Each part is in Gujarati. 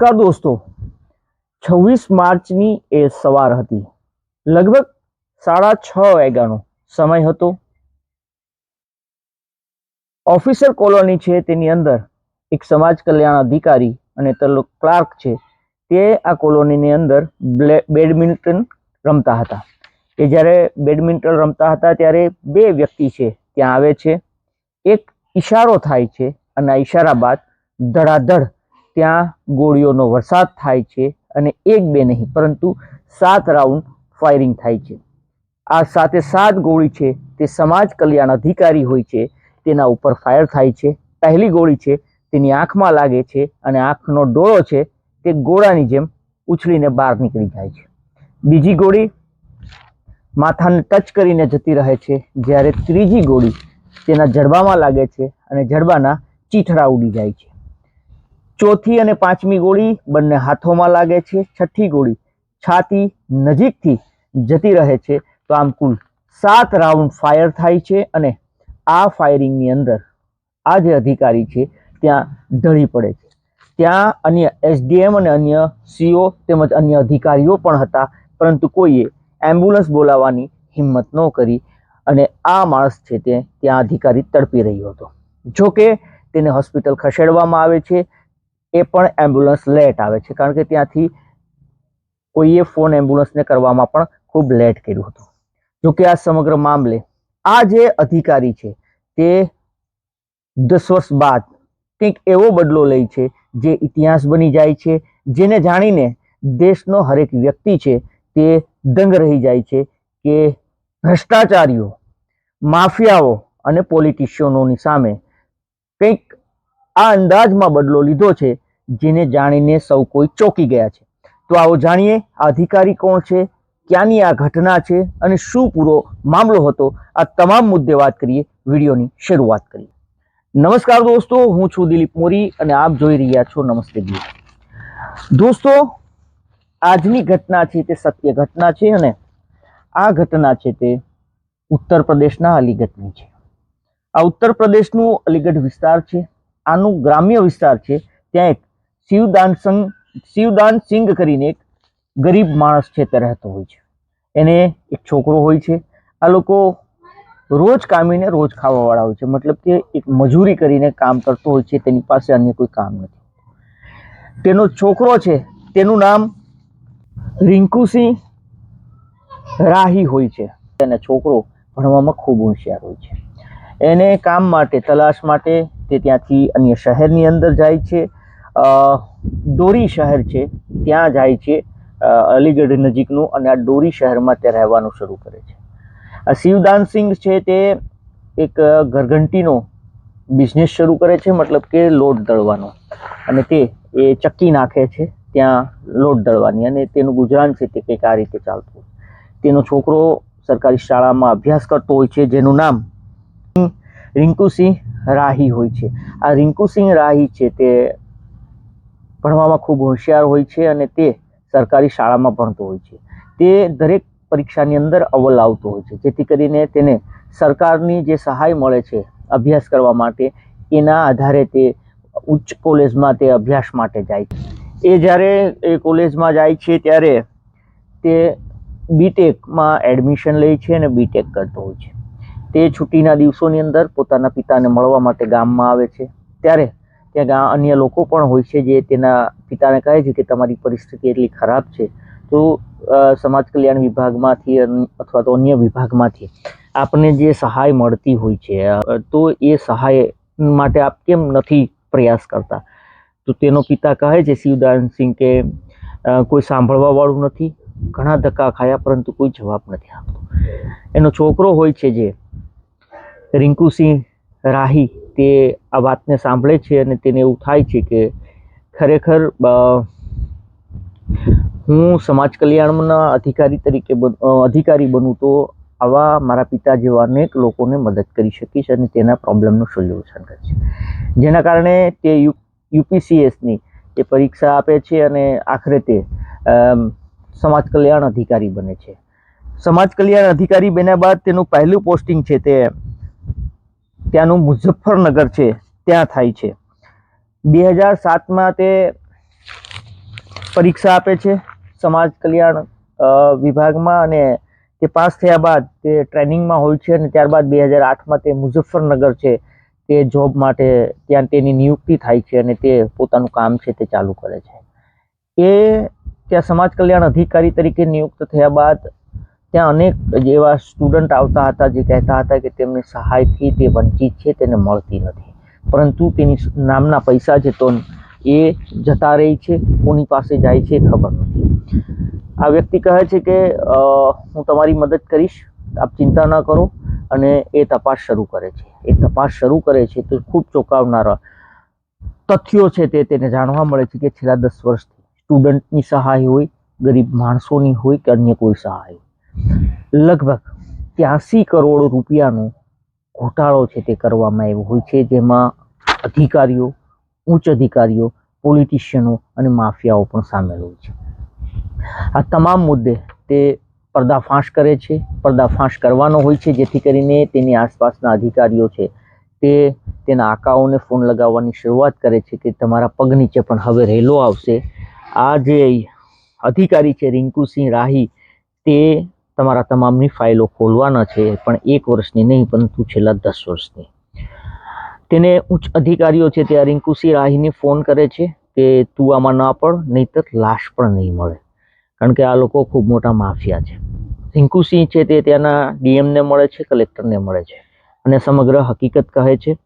નમસ્કાર દોસ્તો. છવ્વીસ માર્ચની એ સવાર હતી. લગભગ સાડા છ વાગ્યાનો સમય હતો. ઓફિસર કોલોની છે તેની અંદર એક સમાજ કલ્યાણ અધિકારી અને તેનો ક્લાર્ક છે તે આ કોલોનીની અંદર બેડમિન્ટન રમતા હતા. એ જ્યારે બેડમિન્ટન રમતા હતા ત્યારે બે વ્યક્તિ છે ત્યાં આવે છે. એક ઈશારો થાય છે અને આ ઈશારા બાદ ધડાધડ ત્યાં ગોળીઓનો વરસાદ થાય છે અને એક બે નહીં, પરંતુ સાત રાઉન્ડ ફાયરિંગ થાય છે. આ સાથે સાત ગોળી છે, તે સમાજ કલ્યાણ અધિકારી હોય છે, તેના ઉપર ફાયર થાય છે. પહેલી ગોળી છે, તેની આંખમાં લાગે છે અને આંખનો ડોળો છે, તે ગોળાની જેમ ઉછળીને બહાર નીકળી જાય છે. બીજી ગોળી માથાને ટચ કરીને જતી રહે છે, જ્યારે ત્રીજી ગોળી તેના જડબામાં લાગે છે અને જડબાના ચીથડા ઉડી જાય છે. ચોથી અને પાંચમી ગોળી બંને હાથોમાં લાગે છે. છઠ્ઠી ગોળી છાતી નજીકથી જતી રહે છે. તો આમ કુલ સાત રાઉન્ડ ફાયર થાય છે અને આ ફાયરિંગની અંદર આ જે અધિકારી છે ત્યાં ઢળી પડે છે. ત્યાં અન્ય એસડીએમ અને અન્ય સીઓ તેમજ અન્ય અધિકારીઓ પણ હતા, પરંતુ કોઈએ એમ્બ્યુલન્સ બોલાવવાની હિંમત ન કરી અને આ માણસ છે તે ત્યાં અધિકારી તડપી રહ્યો હતો. જોકે તેને હોસ્પિટલ ખસેડવામાં આવે છે. એ પણ એમ્બ્યુલન્સ લેટ આવે છે. કારણ કે ત્યાંથી કોઈએ ફોન એમ્બ્યુલન્સને કરવામાં પણ ખૂબ લેટ કર્યું હતું. જોકે આ સમગ્ર મામલે આ જે અધિકારી છે, તે દસ વર્ષ બાદ કંઈક એવો બદલો લે છે, જે ઇતિહાસ બની જાય છે, જેને જાણીને દેશનો હરેક વ્યક્તિ છે, તે દંગ રહી જાય છે કે ભ્રષ્ટાચારીઓ, માફિયાઓ અને પોલિટિશિયનોની સામે કંઈક આ અંદાજમાં બદલો લીધો છે, જેને જાણીને સૌ કોઈ ચોંકી ગયા છે. તો આવો જાણીએ, આ અધિકારી કોણ છે, ક્યાંની આ ઘટના છે અને શું પૂરો મામલો હતો? આ તમામ મુદ્દે વાત કરીએ, વિડીયોની શરૂઆત કરીએ. નમસ્કાર દોસ્તો, હું છું દિલીપ મોરી અને આપ જોઈ રહ્યા છો નમસ્તે દિલીપ દોસ્તો, આજની ઘટના છે તે સત્ય ઘટના છે અને આ ઘટના છે તે ઉત્તર પ્રદેશના અલીગઢની છે. આ ઉત્તર પ્રદેશનું અલીગઢ વિસ્તાર છે. આનું ગ્રામ્ય વિસ્તાર છે, ત્યાં એક શિવદાન સંઘ, શિવદાન સિંઘ કરીને એક ગરીબ માણસ છે તે રહેતો હોય છે. એને એક છોકરો હોય છે. આ લોકો રોજ કામીને રોજ ખાવાવાળા હોય છે. મતલબ કે એક મજૂરી કરીને કામ કરતો હોય છે, તેની પાસે અન્ય કોઈ કામ નથી. તેનો છોકરો છે, તેનું નામ રિંકુસિંહ રાહી હોય છે. અને છોકરો ભણવામાં ખૂબ હોશિયાર હોય છે. એને કામ માટે, તલાશ માટે તે ત્યાંથી અન્ય શહેરની અંદર જાય છે. ડોરી શહેર છે, ત્યાં જાય છે. અલીગઢ નજીકનું અને આ ડોરી શહેરમાં તે રહેવાનું શરૂ કરે છે. શિવદાન સિંઘ છે તે એક ઘરઘંટીનો બિઝનેસ શરૂ કરે છે, મતલબ કે લોટ દળવાનો. અને તે, એ ચક્કી નાખે છે, ત્યાં લોટ દળવાની. અને તેનું ગુજરાન છે તે કંઈક આ રીતે ચાલતું તેનો છોકરો સરકારી શાળામાં અભ્યાસ કરતો હોય છે, જેનું નામ રિંકુસિંહ રાહી હોય છે. આ રિંકુસિંહ રાહી છે તે ભણવામાં ખૂબ હોશિયાર હોય છે અને તે સરકારી શાળામાં ભણતો હોય છે. તે દરેક પરીક્ષાની અંદર અવ્વલ આવતો હોય છે. જેથી કરીને તેને સરકારની જે સહાય મળે છે અભ્યાસ કરવા માટે, એના આધારે તે ઉચ્ચ કોલેજમાં તે અભ્યાસ માટે જાય છે. એ જ્યારે એ કોલેજમાં જાય છે ત્યારે તે બીટેકમાં એડમિશન લે છે અને બીટેક કરતો હોય છે. તે છુટ્ટીના દિવસોની અંદર પોતાના પિતાને મળવા માટે ગામમાં આવે છે. ત્યારે ત્યાં અન્ય લોકો પણ હોય છે જે તેના પિતાને કહે છે કે તમારી પરિસ્થિતિ એટલી ખરાબ છે. તો સમાજ કલ્યાણ વિભાગમાંથી અથવા તો અન્ય વિભાગમાંથી આપને જે સહાય મળતી હોય છે તો એ સહાય માટે આપ કેમ નથી પ્રયાસ કરતા? તો તેનો પિતા કહે છે શિવદાનસિંહ કે કોઈ સાંભળવાવાળું નથી. ઘણા ધક્કા ખાયા, પરંતુ કોઈ જવાબ નથી આપતો. એનો છોકરો હોય છે જે રિંકુસિંહ રાહી તે આ વાતને સાંભળે છે અને તેને એવું થાય છે કે ખરેખર હું સમાજ કલ્યાણના અધિકારી તરીકે અધિકારી બનું તો આવા મારા પિતા જેવા અનેક લોકોને મદદ કરી શકીશ અને તેના પ્રોબ્લેમનું સોલ્યુશન કરીશ જેના કારણે તે યુ યુપીસીએસની તે પરીક્ષા આપે છે અને આખરે તે સમાજ કલ્યાણ અધિકારી બને છે. સમાજ કલ્યાણ અધિકારી બન્યા બાદ તેનું પહેલું પોસ્ટિંગ છે તે ત્યાંનું મુઝફ્ફરનગર છે, ત્યાં થાય છે. બે હજાર સાતમાં તે પરીક્ષા આપે છે સમાજ કલ્યાણ વિભાગમાં અને તે પાસ થયા બાદ તે ટ્રેનિંગમાં હોય છે અને ત્યારબાદ બે હજાર આઠમાં તે મુઝફ્ફરનગર છે તે જોબ માટે ત્યાં તેની નિયુક્તિ થાય છે અને તે પોતાનું કામ છે તે ચાલુ કરે છે. એ ત્યાં સમાજ કલ્યાણ અધિકારી તરીકે નિયુક્ત થયા બાદ ત્યાં અનેક જેવા સ્ટુડન્ટ આવતા હતા જે કહેતા હતા કે તેમની સહાયથી તે વંચિત છે, તેને મળતી નથી. પરંતુ તેની નામના પૈસા છે તો એ જતા રહી છે, કોની પાસે જાય છે ખબર નથી. આ વ્યક્તિ કહે છે કે હું તમારી મદદ કરીશ, આપ ચિંતા ન કરો અને એ તપાસ શરૂ કરે છે. એ તપાસ શરૂ કરે છે તો ખૂબ ચોંકાવનારા તથ્યો છે તે તેને જાણવા મળે છે કે છેલ્લા દસ વર્ષથી સ્ટુડન્ટની સહાય હોય, ગરીબ માણસોની હોય કે અન્ય કોઈ સહાય હોય. લગભગ ત્યાસી કરોડ રૂપિયાનો ઘોટાળો છે તે કરવામાં આવ્યો હોય છે, જેમાં અધિકારીઓ, ઉચ્ચ અધિકારીઓ, પોલિટિશિયનો અને માફિયાઓ પણ સામેલ હોય છે. આ તમામ મુદ્દે તે પર્દાફાશ કરે છે, પર્દાફાશ કરવાનો હોય છે, જેથી કરીને તેની આસપાસના અધિકારીઓ છે તે તેના આકાઓને ફોન લગાવવાની શરૂઆત કરે છે કે તમારા પગ નીચે પણ હવે રેલો આવશે. આ જે અધિકારી છે, રિંકુસિંહ રાહી, તે તમારા તમામની ફાઇલો ખોલવાના છે, પણ એક વર્ષની નહીં, પરંતુ છેલ્લા દસ વર્ષની. તેને ઉચ્ચ અધિકારીઓ છે તે રિંકુસિંહ રાહીને ફોન કરે છે કે તું આમાં ના પડ, નહીતર લાશ પણ નહીં મળે. કારણ કે આ લોકો ખૂબ મોટા માફિયા છે. રિંકુસિંહ છે તે ત્યાંના ડીએમને મળે છે, કલેક્ટરને મળે છે. અને સમગ્ર હકીકત કહે છે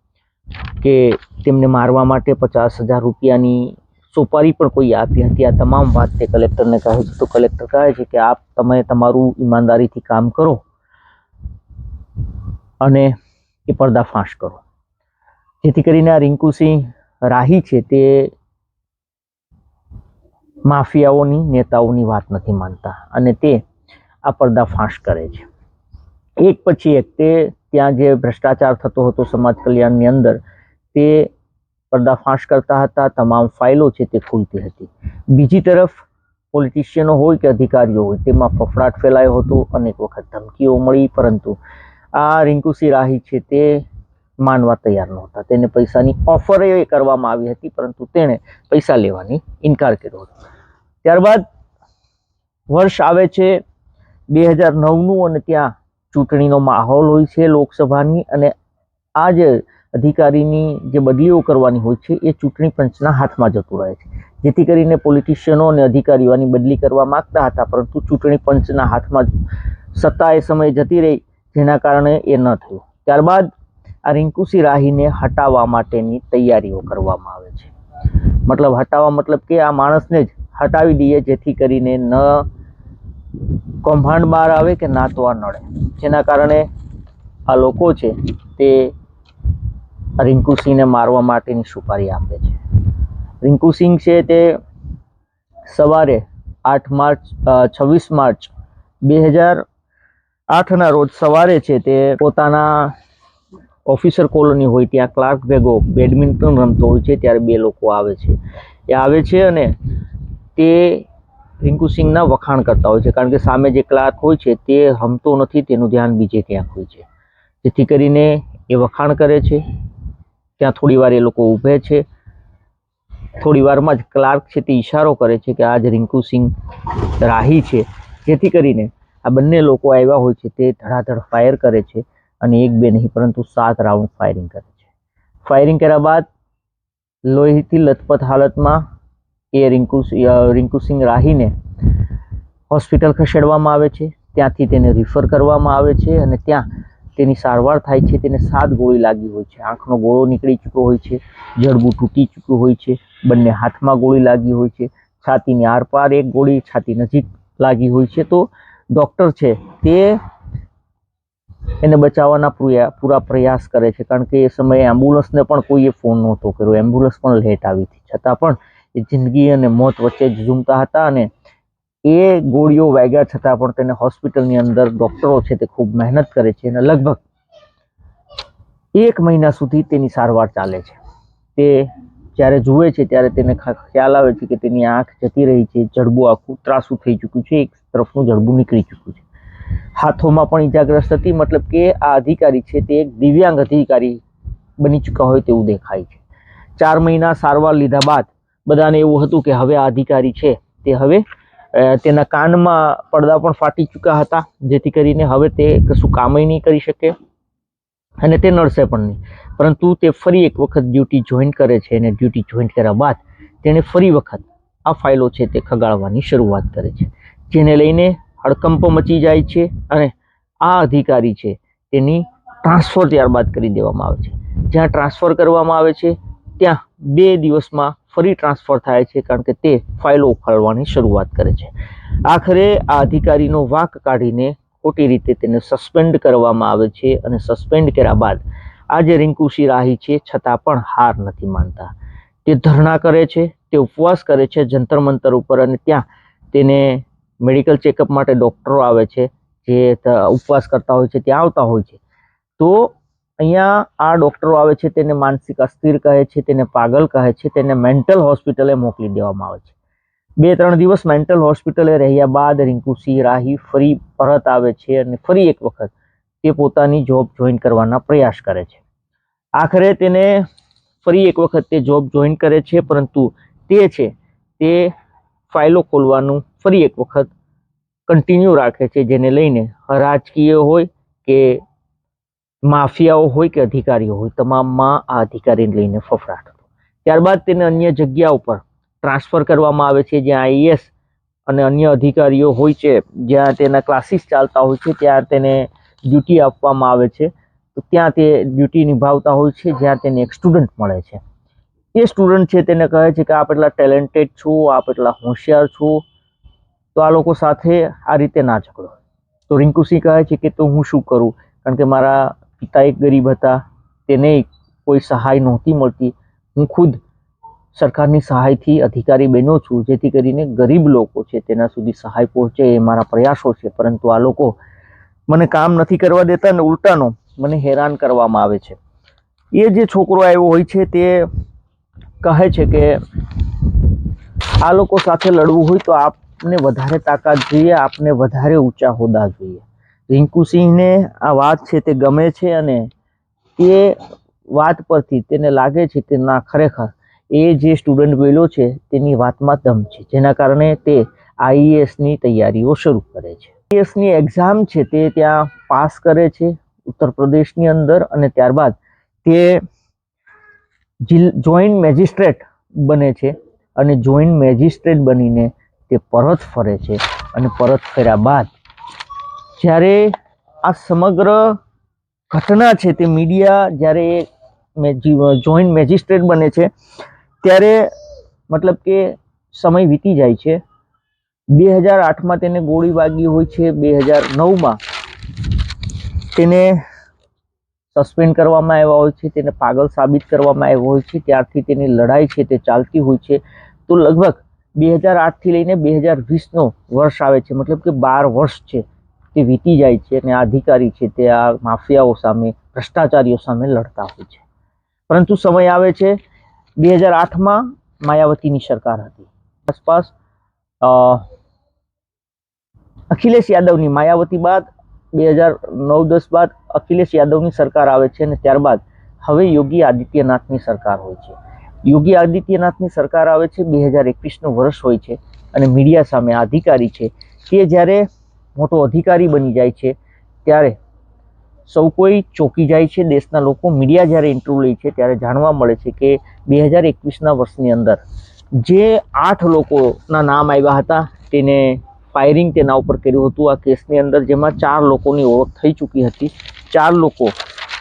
કે તેમને મારવા માટે પચાસ હજાર રૂપિયાની સોપારી પણ કોઈ આપી હતી આ તમામ વાત તે કલેક્ટરને કહે છે. તો કલેક્ટર કહે છે કે આપ તમે તમારું ઈમાનદારીથી કામ કરો અને એ પર્દાફાશ કરો. જેથી કરીને આ રિંકુસિંહ રાહી છે તે માફિયાઓની, નેતાઓની વાત નથી માનતા અને તે આ પર્દાફાશ કરે છે. એક પછી એક તે ત્યાં જે ભ્રષ્ટાચાર થતો હતો સમાજ કલ્યાણની અંદર તે પર્દાફાશ કરતા હતા, તમામ ફાઇલો છે તે ખુલતી હતી. બીજી તરફ, પોલિટિશિયનો હોય કે અધિકારીઓ હોય, તેમાં ફફડાટ ફેલાયો હતો, અનેક વખત ધમકીઓ મળી, પરંતુ આ રિંકુસિંહ રાહી છે તે માનવા તૈયાર નહોતા. તેને પૈસાની ઓફર એ કરવામાં આવી હતી, પરંતુ તેણે પૈસા લેવાની ઇનકાર કર્યો હતો. ત્યારબાદ, વર્ષ આવે છે બે હજાર નવનું અને ત્યાં ચૂંટણીનો માહોલ હોય છે લોકસભાની, અને આ જે અધિકારીની જે બદલીઓ કરવાની હોય છે, એ ચૂંટણી પંચના હાથમાં જતું રહે છે. જેથી કરીને પોલિટિશિયનો અને અધિકારીઓની બદલી કરવા માંગતા હતા, પરંતુ ચૂંટણી પંચના હાથમાં સત્તા એ સમયે જતી રહી, જેના કારણે એ ન થયું. ત્યારબાદ આ રિંકુસિંહ રાહીને હટાવવા માટેની તૈયારીઓ કરવામાં આવે છે. મતલબ હટાવવા મતલબ કે આ માણસને જ હટાવી દઈએ, જેથી કરીને ન કૌભાંડ બહાર આવે કે ના તો આ નડે. જેના કારણે આ લોકો છે તે રિંકુસિંહને મારવા માટેની સુપારી આપે છે. રિંકુસિંહ છે તે સવારે આઠ માર્ચ છવ્વીસ માર્ચ બે હજાર આઠના રોજ સવારે છે તે પોતાના ઓફિસર કોલોની હોય ત્યાં ક્લાર્ક ભેગો બેડમિન્ટન રમતો હોય છે ત્યારે બે લોકો આવે છે. એ આવે છે અને તે રિંકુસિંહના વખાણ કરતા હોય છે કારણ કે સામે જે ક્લાર્ક હોય છે તે રમતો નથી તેનું ધ્યાન બીજે ક્યાંક હોય છે. જેથી કરીને એ વખાણ કરે છે. ત્યાં થોડી વાર એ લોકો ઊભે છે. થોડી વારમાં જ ક્લાર્ક છે તે ઈશારો કરે છે કે આ જ રિંકુસિંહ રાહી છે. જેથી કરીને આ બંને લોકો આવ્યા હોય છે તે ધડાધડ ફાયર કરે છે અને એક બે નહીં, પરંતુ સાત રાઉન્ડ ફાયરિંગ કરે છે. ફાયરિંગ કર્યા બાદ લોહીથી લથપથ હાલતમાં એ રિંકુ રિંકુસિંહ રાહીને હોસ્પિટલ ખસેડવામાં આવે છે. ત્યાંથી તેને રિફર કરવામાં આવે છે અને ત્યાં તેની સારવાર થાય છે, તેને સાત ગોળી લાગી હોય છે. આંખનો ગોળો નીકળી ચૂક્યો હોય છે, જડબું તૂટી ચૂક્યું હોય છે, બંને હાથમાં ગોળી લાગી હોય છે, છાતીની આરપાર એક ગોળી, છાતી નજીક લાગી હોય છે. તો ડૉક્ટર છે, તે એને બચાવવાના પૂરા પૂરા પ્રયાસ કરે છે, કારણ કે એ સમયે એમ્બ્યુલન્સને પણ કોઈએ ફોન નહોતો કર્યો. એમ્બ્યુલન્સ પણ લેટ આવી હતી. છતાં પણ એ જિંદગી અને મોત વચ્ચે ઝૂમતા હતા અને એ ગોળીઓ વાગ્યા છતાં પણ તેને હોસ્પિટલની અંદર ડૉક્ટરો છે તે ખૂબ મહેનત કરે છે અને લગભગ એક મહિના સુધી તેની સારવાર ચાલે છે. તે જ્યારે જુએ છે ત્યારે તેને ખ્યાલ આવે છે કે તેની આંખ જતી રહી છે, જડબું આખું ત્રાસું થઈ ચૂક્યું છે, એક તરફનું જડબું નીકળી ચૂક્યું છે. હાથોમાં પણ ઇજાગ્રસ્ત હતી, મતલબ કે આ અધિકારી છે તે એક દિવ્યાંગ અધિકારી બની ચૂક્યા હોય તેવું દેખાય છે. ચાર મહિના સારવાર લીધા બાદ બધાને એવું હતું કે હવે આ અધિકારી છે તે હવે તેના કાનમાં પડદા પણ ફાટી ચૂક્યા હતા, જેથી કરીને હવે તે કશું કામય નહીં કરી શકે અને તે નડશે પણ નહીં. પરંતુ તે ફરી એક વખત ડ્યુટી જોઈન કરે છે અને ડ્યુટી જોઈન કર્યા બાદ તેણે ફરી વખત આ ફાઇલો છે તે ખગાડવાની શરૂઆત કરે છે, જેને લઈને હડકંપ મચી જાય છે અને આ અધિકારી છે તેની ટ્રાન્સફર ત્યારબાદ કરી દેવામાં આવે છે. જ્યાં ટ્રાન્સફર કરવામાં આવે છે, ત્યાં બે દિવસમાં ફરી ટ્રાન્સફર થાય છે કારણ કે તે ફાઇલો ઉખાડવાની શરૂઆત કરે છે. આખરે આ અધિકારીનો વાંક કાઢીને ખોટી રીતે તેને સસ્પેન્ડ કરવામાં આવે છે અને સસ્પેન્ડ કર્યા બાદ આજે રિંકુશી રાહી છે છતાં પણ હાર નથી માનતા. તે ધરણા કરે છે, તે ઉપવાસ કરે છે જંતર મંતર ઉપર અને ત્યાં તેને મેડિકલ ચેકઅપ માટે ડૉક્ટરો આવે છે જે ઉપવાસ કરતા હોય છે, ત્યાં આવતા હોય છે. તો અહીંયા આ ડૉક્ટરો આવે છે તેને માનસિક અસ્થિર કહે છે, તેને પાગલ કહે છે, તેને મેન્ટલ હોસ્પિટલે મોકલી દેવામાં આવે છે. બે ત્રણ દિવસ મેન્ટલ હોસ્પિટલે રહ્યા બાદ રિંકુસિંહ રાહી ફરી પરત આવે છે અને ફરી એક વખત તે પોતાની જોબ જોઈન કરવાના પ્રયાસ કરે છે. આખરે તેને ફરી એક વખત તે જોબ જોઈન કરે છે, પરંતુ તે છે તે ફાઇલો ખોલવાનું ફરી એક વખત કન્ટિન્યુ રાખે છે, જેને લઈને રાજકીય હોય કે માફિયાઓ હોય કે અધિકારીઓ હોય, તમામમાં આ અધિકારીને લઈને ફફડાટ હતો. ત્યારબાદ તેને અન્ય જગ્યા ઉપર ટ્રાન્સફર કરવામાં આવે છે, જ્યાં આઈએસ અને અન્ય અધિકારીઓ હોય છે, જ્યાં તેના ક્લાસીસ ચાલતા હોય છે, ત્યાં તેને ડ્યુટી આપવામાં આવે છે. તો ત્યાં તે ડ્યુટી નિભાવતા હોય છે, જ્યાં તેને એક સ્ટુડન્ટ મળે છે. એ સ્ટુડન્ટ છે તેને કહે છે કે, આપ એટલા ટેલેન્ટેડ છો, આપ એટલા હોશિયાર છો, તો આ લોકો સાથે આ રીતે ના ઝઘડો. તો રિંકુસિંહ કહે છે કે, તો હું શું કરું? કારણ કે મારા પિતા એક ગરીબ હતા. તેને કોઈ સહાય નહોતી મળતી. હું ખુદ સરકારની સહાયથી અધિકારી બન્યો છું, જેથી કરીને ગરીબ લોકો છે તેના સુધી સહાય પહોંચે એ મારા પ્રયાસો છે. પરંતુ આ લોકો મને કામ નથી કરવા દેતા અને ઉલટાનો મને હેરાન કરવામાં આવે છે. એ જે છોકરો આવ્યો હોય છે તે કહે છે કે, આ લોકો સાથે લડવું હોય તો આપને વધારે તાકાત જોઈએ, આપને વધારે ઊંચા હોદ્દા જોઈએ. રિંકુસિંહને આ વાત છે તે ગમે છે અને તે વાત પરથી તેને લાગે છે કે ના, ખરેખર એ જે સ્ટુડન્ટ બેલો છે તેની વાતમાં દમ છે, જેના કારણે તે આઈએએસની તૈયારીઓ શરૂ કરે છે. આઈએએસની એક્ઝામ છે તે ત્યાં પાસ કરે છે ઉત્તર પ્રદેશની અંદર અને ત્યારબાદ તે જોઈન્ટ મેજિસ્ટ્રેટ બને છે અને જોઈન્ટ મેજિસ્ટ્રેટ બનીને તે પરત ફરે છે અને પરત ફર્યા બાદ જ્યારે આ સમગ્ર ઘટના છે તે મીડિયા જ્યારે જોઈન્ટ મેજિસ્ટ્રેટ બને છે, ત્યારે મતલબ કે સમય વીતી જાય છે. બે હજાર આઠમાં તેને ગોળી વાગી હોય છે, બે હજાર નવમાં તેને સસ્પેન્ડ કરવામાં આવ્યા હોય છે, તેને પાગલ સાબિત કરવામાં આવ્યો હોય છે, ત્યારથી તેની લડાઈ છે તે ચાલતી હોય છે. તો લગભગ બે હજાર આઠથી લઈને બે હજાર વીસનો વર્ષ આવે છે, મતલબ કે બાર વર્ષ છે. તે વીતી જાય છે અને આ અધિકારી છે તે આ માફિયાઓ સામે, ભ્રષ્ટાચારીઓ સામે લડતા હોય છે. પરંતુ સમય આવે છે, બે હજાર આઠમાં માયાવતીની સરકાર હતી. આસપાસ અખિલેશ યાદવની માયાવતી બાદ, બે હજાર નવ દસ બાદ અખિલેશ યાદવની સરકાર આવે છે અને ત્યારબાદ હવે યોગી આદિત્યનાથની સરકાર હોય છે. યોગી આદિત્યનાથની સરકાર આવે છે, બે હજાર એકવીસનું વર્ષ હોય છે અને મીડિયા સામે અધિકારી છે. તે જ્યારે મોટો અધિકારી બની જાય છે, ત્યારે સૌ કોઈ ચોંકી જાય છે. દેશના લોકો મીડિયા જ્યારે ઇન્ટરવ્યૂ લે છે, ત્યારે જાણવા મળે છે કે બે હજાર એકવીસના વર્ષની અંદર જે આઠ લોકોના નામ આવ્યા હતા, તેને ફાયરિંગ તેના ઉપર કર્યું હતું. આ કેસની અંદર જેમાં ચાર લોકોની ઓળખ થઈ ચૂકી હતી. ચાર લોકો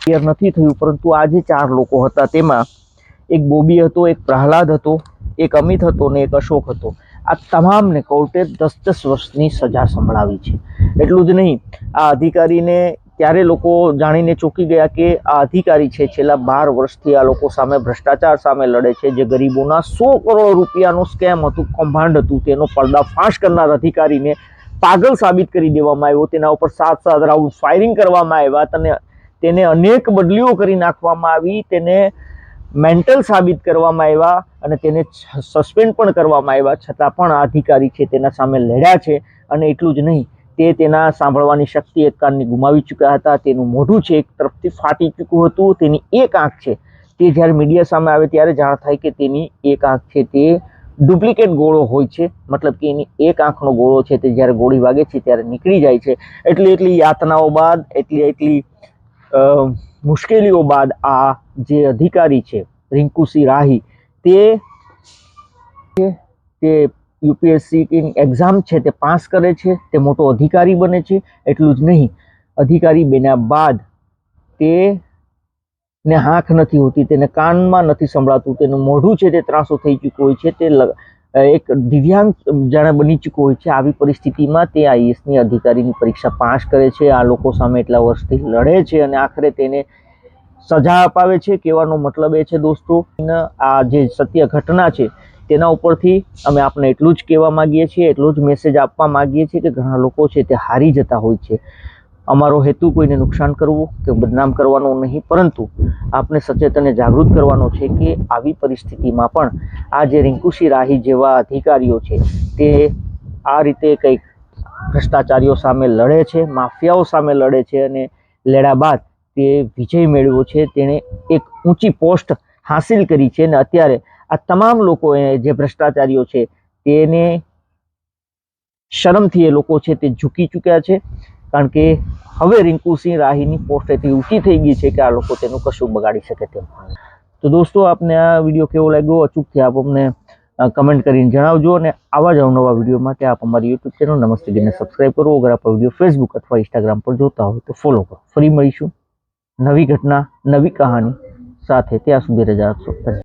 ક્લિયર નથી થયું, પરંતુ આ જે ચાર લોકો હતા, તેમાં એક બોબી હતો, એક પ્રહલાદ હતો, એક અમિત હતો ને એક અશોક હતો. આ તમામને કોર્ટે દસ દસ વર્ષની સજા સંભળાવી છે. એટલું જ નહીં, આ અધિકારીને ત્યારે લોકો જાણીને ચોંકી ગયા કે આ અધિકારી છે, છેલ્લા બાર વર્ષથી આ લોકો સામે ભ્રષ્ટાચાર સામે લડે છે, જે ગરીબોના સો કરોડ રૂપિયાનું સ્કેમ હતું, કૌભાંડ હતું, તેનો પર્દાફાશ કરનાર અધિકારીને પાગલ સાબિત કરી દેવામાં આવ્યો, તેના ઉપર સાત સાત રાઉન્ડ ફાયરિંગ કરવામાં આવ્યા, તેને તેને અનેક બદલીઓ કરી નાખવામાં આવી, તેને મેન્ટલ સાબિત કરવામાં આવ્યા અને તેને સસ્પેન્ડ પણ કરવામાં આવ્યા, છતાં પણ આ અધિકારી છે તેના સામે લડ્યા છે અને એટલું જ નહીં, તે તેના સાંભળવાની શક્તિ એક કાનની ગુમાવી ચૂક્યા હતા. તેનું મોઢું છે એક તરફથી ફાટી ચૂક્યું હતું, તેની એક આંખ છે તે જ્યારે મીડિયા સામે આવે ત્યારે જાણ થાય કે તેની એક આંખ છે તે ડુપ્લિકેટ ગોળો હોય છે, મતલબ કે એની એક આંખનો ગોળો છે તે જ્યારે ગોળી વાગે છે ત્યારે નીકળી જાય છે. એટલી એટલી યાતનાઓ બાદ, એટલી એટલી મુશ્કેલીઓ બાદ આ જે અધિકારી છે રિંકુસિંહ રાહી, તે તે યુપીએસસીની એક્ઝામ છે, તે પાસ કરે છે, તે મોટો અધિકારી બને છે, એટલું જ નહીં. અધિકારી બન્યા બાદ તે ને આંખ નથી હોતી, તેને કાનમાં નથી સંભળાતું, તેનું મોઢું છે, તે ત્રાસો થઈ ચૂક્યું હોય છે, તે એક દિવ્યાંગ જાણે બની ચૂક્યો હોય છે. આવી પરિસ્થિતિમાં તે આઈએસની અધિકારીની પરીક્ષા પાસ કરે છે. આ લોકો સામે એટલા વર્ષથી લડે છે અને આખરે તેને સજા અપાવે છે. કહેવાનો મતલબ એ છે દોસ્તો, આ જે સત્ય ઘટના છે તેના ઉપરથી અમે આપને એટલું જ કહેવા માંગીએ છીએ, એટલો જ મેસેજ આપવા માગીએ છીએ કે ઘણા લોકો છે તે હારી જતા હોય છે. અમારો હેતુ કોઈને નુકસાન કરવું કે બદનામ કરવાનો નહીં, પરંતુ આપને સચેત અને જાગૃત કરવાનો છે કે આવી પરિસ્થિતિમાં પણ આ જે રિંકુશી રાહી જેવા અધિકારીઓ છે, તે આ રીતે કંઈક ભ્રષ્ટાચારીઓ સામે લડે છે, માફિયાઓ સામે લડે છે અને લડ્યા બાદ તે વિજય મેળવ્યો છે, તેણે એક ઊંચી પોસ્ટ હાંસિલ કરી છે અને અત્યારે આ તમામ લોકો જે ભ્રષ્ટાચારીઓ છે, તેને શરમથી એ લોકો છે તે ઝૂકી ચૂક્યા છે. કારણ કે હવે રિંકુસિંહ રાહીની પોસ્ટ એટલી ઊંચી થઈ ગઈ છે કે આ લોકો તેનું કશું બગાડી શકે તેમ તો દોસ્તો, આપને આ વીડિયો કેવો લાગ્યો? અચૂકથી આપ અમને કમેન્ટ કરીને જણાવજો અને આવા જ અવનવા વીડિયો માટે આપ અમારી યુટ્યુબ ચેનલ નમસ્તે ગીને સબસ્ક્રાઈબ કરો. અગર આપ વીડિયો ફેસબુક અથવા ઇન્સ્ટાગ્રામ પર જોતા હોય તો ફોલો કરો. ફરી મળીશું નવી ઘટના, નવી કહાની સાથે. ત્યાં સુધી રજા આપશો.